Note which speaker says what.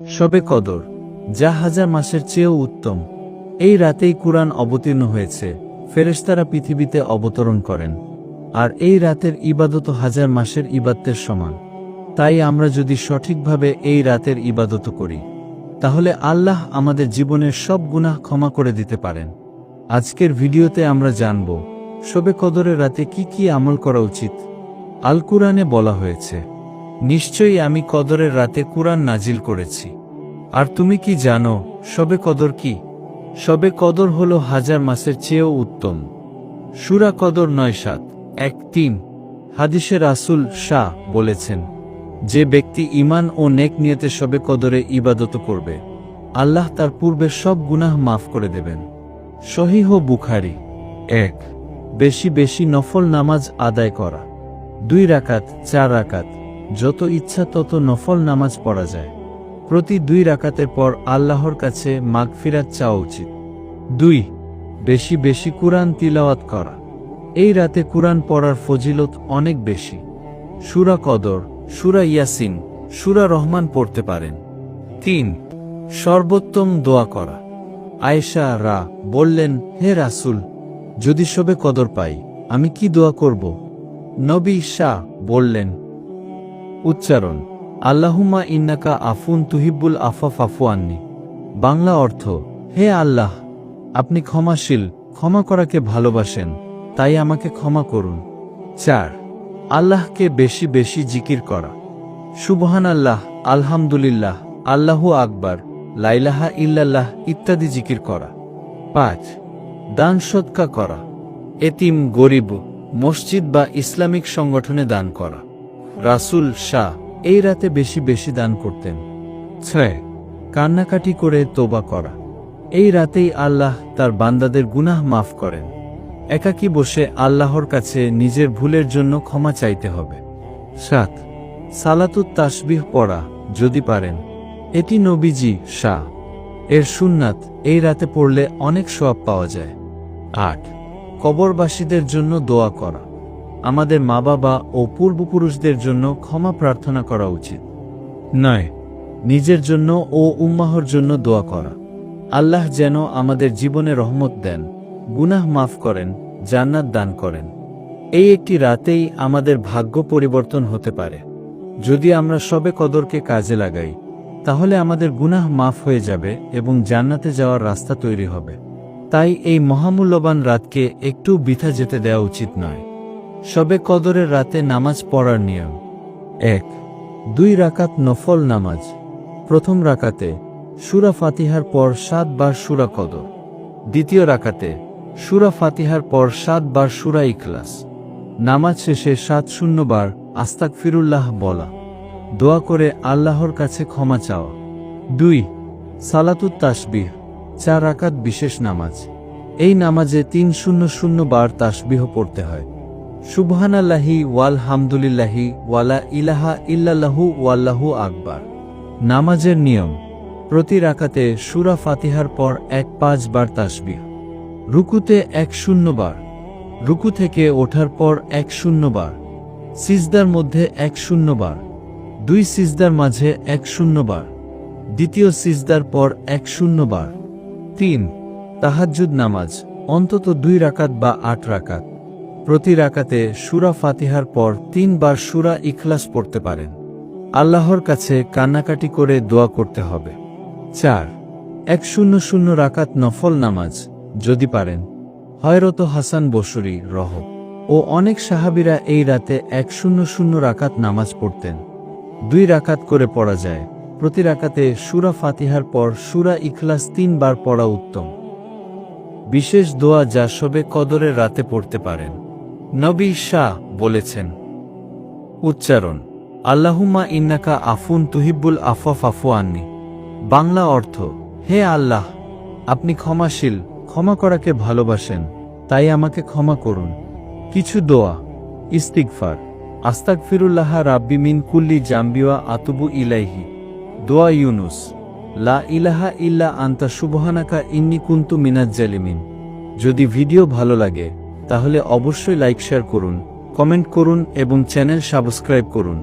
Speaker 1: শবে কদর, যা হাজার মাসের চেয়েও উত্তম। এই রাতেই কুরআন অবতীর্ণ হয়েছে, ফেরেশতারা পৃথিবীতে অবতরণ করেন। আর এই রাতের ইবাদত হাজার মাসের ইবাদতের সমান। তাই আমরা যদি সঠিকভাবে এই রাতের ইবাদত করি, তাহলে আল্লাহ আমাদের জীবনের সব গুনাহ ক্ষমা করে দিতে পারেন। আজকের ভিডিওতে আমরা জানব, শবে কদরের রাতে কি কি আমল করা উচিত? আল কুরআনে বলা হয়েছে নিশ্চয়ই আমি কদরের রাতে কুরআন নাজিল করেছি। আর তুমি কি জানো শবে কদর কি? শবে কদর হলো হাজার মাসের চেয়েও উত্তম। সুরা কদর নয় সাত, এক তিন। হাদিসে রাসুল শাহ বলেছেন, যে ব্যক্তি ইমান ও নেক নিয়তে শবে কদরে ইবাদত করবে, আল্লাহ তার পূর্বে সব গুনাহ মাফ করে দেবেন। সহিহ বুখারি, এক। বেশি বেশি নফল নামাজ আদায় করা। দুই রাকাত, চার রাকাত। যত ইচ্ছা তত নফল নামাজ পড়া যায়। প্রতি দুই রাকাতের পর আল্লাহর কাছে মাগফিরাত চাওয়া উচিত। দুই, বেশি বেশি কুরআন তিলাওয়াত করা। এই রাতে কুরআন পড়ার ফজিলত অনেক বেশি। সুরা কদর, সুরা ইয়াসিন, সুরা রহমান পড়তে পারেন। তিন, সর্বোত্তম দোয়া করা। আয়েশা, রা, বললেন, হে রাসুল, যদি সবে কদর পাই, আমি কি দোয়া করব? নবী শাহ বললেন উচ্চারণ আল্লাহুমা ইন্নাকা আফুন তুহিব্বুল আফা ফাফু আননি। বাংলা অর্থ, হে আল্লাহ, আপনি ক্ষমাশীল, ক্ষমা করাকে ভালোবাসেন, তাই আমাকে ক্ষমা করুন। চার, আল্লাহকে বেশি বেশি জিকির করা। সুবহান আল্লাহ আলহামদুলিল্লাহ, আল্লাহু আকবার লাইলাহা ইল্লাল্লাহ ইত্যাদি জিকির করা। পাঁচ, দান সৎকা করা। এতিম, গরিব, মসজিদ বা ইসলামিক সংগঠনে দান করা। রাসুল শাহ এই রাতে বেশি বেশি দান করতেন। ছয় কান্নাকাটি করে তোবা করা। এই রাতেই আল্লাহ তার বান্দাদের গুনাহ মাফ করেন। একাকী বসে আল্লাহর কাছে নিজের ভুলের জন্য ক্ষমা চাইতে হবে। সাত, সালাতুত তাসবিহ পড়া যদি পারেন। এটি নবীজি শাহ। এর সুন্নাত এই রাতে পড়লে অনেক সোয়াব পাওয়া যায়। আট, কবরবাসীদের জন্য দোয়া করা। আমাদের মা বাবা ও পূর্বপুরুষদের জন্য ক্ষমা প্রার্থনা করা উচিত। নয়, নিজের জন্য ও উম্মাহর জন্য দোয়া করা। আল্লাহ যেন আমাদের জীবনে রহমত দেন, গুনাহ মাফ করেন, জান্নাত দান করেন। এই একটি রাতেই আমাদের ভাগ্য পরিবর্তন হতে পারে। যদি আমরা সবে কদরকে কাজে লাগাই, তাহলে আমাদের গুনাহ মাফ হয়ে যাবে এবং জান্নাতে যাওয়ার রাস্তা তৈরি হবে। তাই এই মহামূল্যবান রাতকে একটু বিথা যেতে দেওয়া উচিত নয়। সবে কদরের রাতে নামাজ পড়ার নিয়ম। এক, দুই রাকাত নফল নামাজ। প্রথম রাকাতে, সুরা ফাতিহার পর সাতবার সুরা কদর। দ্বিতীয় রাকাতে, সুরা ফাতিহার পর সাতবার সুরা ইখলাস। নামাজ শেষে সাত শূন্যবার আস্তাক ফিরুল্লাহ বলা। দোয়া করে আল্লাহর কাছে ক্ষমা চাওয়া। দুই, সালাতুত তাসবিহ, চার রাকাত বিশেষ নামাজ। এই নামাজে তিন শূন্য শূন্য বার তাসবিহ পড়তে হয়। সুবহানাল্লাহি ওয়াল হামদুলিল্লাহি ওয়ালা ইলাহা ইল্লাল্লাহু ওয়াল্লাহু আকবার। নামাজের নিয়ম, প্রতি রাকাতে সুরা ফাতিহার পর এক পাঁচ বার তাসবিহ। রুকুতে এক শূন্য বার। রুকু থেকে ওঠার পর এক শূন্য বার। সিজদার মধ্যে এক শূন্য বার। দুই সিজদার মাঝে এক শূন্য বার। দ্বিতীয় সিজদার পর এক শূন্য বার। তিন, তাহাজ্জুদ নামাজ, অন্তত দুই রাকাত বা আট রাকাত। প্রতি রাকাতে সুরা ফাতিহার পর তিনবার সুরা ইখলাস পড়তে পারেন। আল্লাহর কাছে কান্নাকাটি করে দোয়া করতে হবে। চার, এক শূন্য শূন্য রাকাত নফল নামাজ, যদি পারেন। হয়রত হাসান বসুরি রহ। ও অনেক সাহাবিরা এই রাতে এক শূন্য শূন্য রাকাত নামাজ পড়তেন। দুই রাকাত করে পড়া যায়। প্রতি রাকাতে সুরা ফাতিহার পর সুরা ইখলাস তিনবার পড়া উত্তম। বিশেষ দোয়া যা সবে কদরের রাতে পড়তে পারেন। নবী শাহ বলেছেন, উচ্চারণ, আল্লাহুম্মা ইন্নাকা আফুন তুহিব্বুল আফা ফাফু আননি। বাংলা অর্থ, হে আল্লাহ, আপনি ক্ষমাশীল, ক্ষমা করাকে ভালোবাসেন, তাই আমাকে ক্ষমা করুন। কিছু দোয়া ইস্তিকফার আস্তাক ফিরুল্লাহ রাব্বি মিন কুল্লি জাম্বিওয়া আতুবু ইলাইহি। দোয়া ইউনুস, লা ইলাহা ইল্লা আন্তা সুবহানাকা ইন্নি কুন্তু মিনাজ জালিমিন যদি ভিডিও ভালো লাগে তাহলে অবশ্যই লাইক শেয়ার করুন কমেন্ট করুন এবং চ্যানেল সাবস্ক্রাইব করুন।